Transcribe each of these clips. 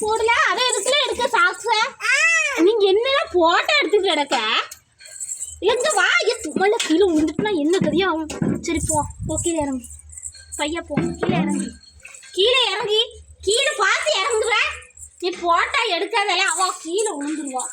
போடல அதை எதுக்குல எடுக்க சாக்ஸ நீங்க என்ன போட்டோ எடுத்துட்டு கிடக்க? எங்க வா? சும்மா கீழே விழுந்துட்டுனா என்ன கதையா ஆகும் சரி போ. ஓகே கீழே இறங்கு. பையா போ. கீழே இறங்கு. கீழே இறங்கி கீழே பார்த்து இறங்குற. நீ போட்டா எடுக்காதல அவ கீழே விழுந்துருவான்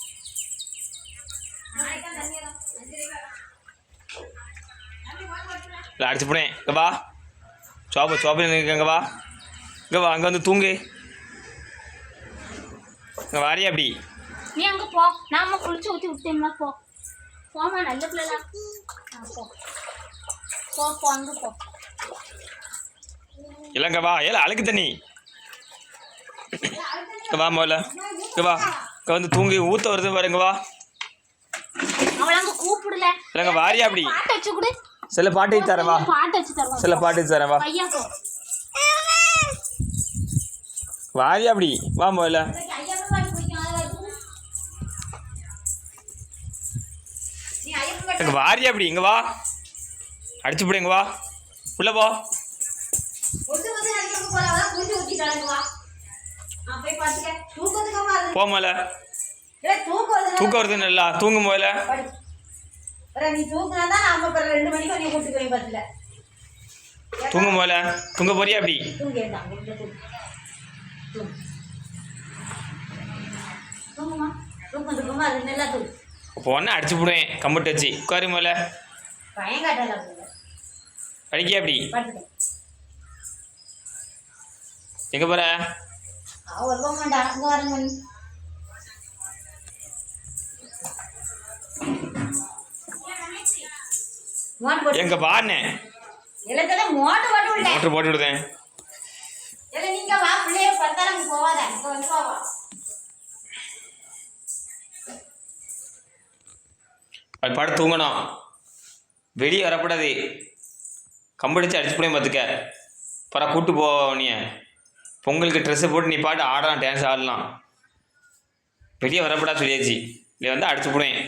அடிச்சு போனேன் இங்கே வா. சோப்பு சோப்பு இங்கே வா. இங்கே வா அங்கே வந்து தூங்கு. இங்கே வாரியா அப்படி. நீ அங்க போ. நாம குளிச்சு ஊத்தி விட்டோம்னா போ. போமா நல்ல பிள்ளைல போ. போ போ அங்க போ. இல்லைங்க வா. ஏல அழுக்கு தண்ணி. வா முதல்ல. இங்கே வா. இங்கே வந்து தூங்கி. ஊற்ற வருது பாருங்க வா. கூப்பிடல. இல்லைங்க வாரியா அப்படி. பாட்டு வச்சு கொடு. சில பாட்டு வச்சு தரேன் வா பாட்டு வச்சு சில பாட்டு வச்சு தரேன் வா பையா போ. வாரியா அப்படி. வா முதல்ல. இங்கே வாரியா அப்படி. இங்கே வா. அடிச்சு போடு இங்கே வா. உள்ளே போ. போ முதல்ல. தூக்கம் வருது நல்லா தூங்கும் முதல்ல நீ தூக்குனா தான் நாம அப்புறம் ரெண்டு மணிக்கு நீ கூட்டு போய் பஸ்ல. தூங்கும் முதல்ல தூங்க போறியா அப்படி? போனா அடிச்சு போடுவேன் கம்பட்டு வச்சு உட்காரு அவங்க அடிக்கியா அப்படி? எங்கே போகிற எங்கே எல்லாத்தையும் மோட்டர் போட்டு விடுதேன். அது பாட்டு தூங்கணும். வெளியே வரக்கூடாது கம்படிச்சு அடிச்சு போய் பார்த்துக்க பரா கூட்டு போ நீ பொங்கலுக்கு ட்ரெஸ்ஸை போட்டு நீ பாட்டு ஆடலாம் டான்ஸ் ஆடலாம். வெளியே வரக்கூடாது சொல்லியாச்சு. இல்லை வந்து அடிச்சு போடுவேன்.